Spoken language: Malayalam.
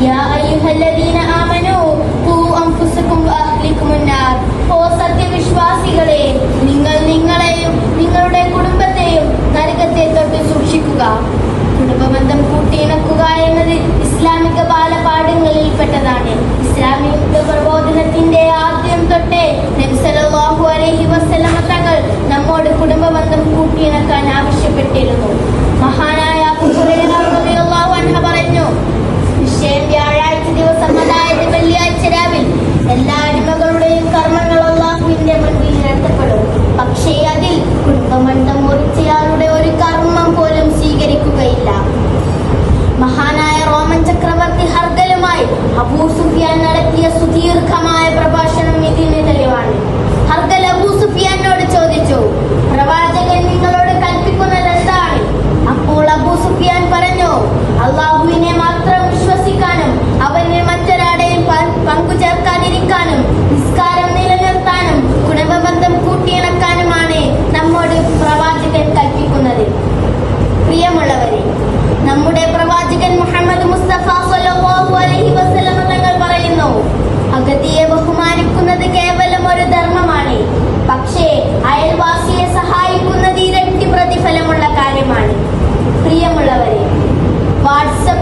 يا أيها الذين آمنوا महानाय रोमन चक्रवर्ती हरदे ധർമ്മമാണ്. പക്ഷേ അയൽവാസിയെ സഹായിക്കുന്നത് ഇരട്ടി പ്രതിഫലമുള്ള കാര്യമാണ്. പ്രിയമുള്ളവരെ വാട്സപ്പ്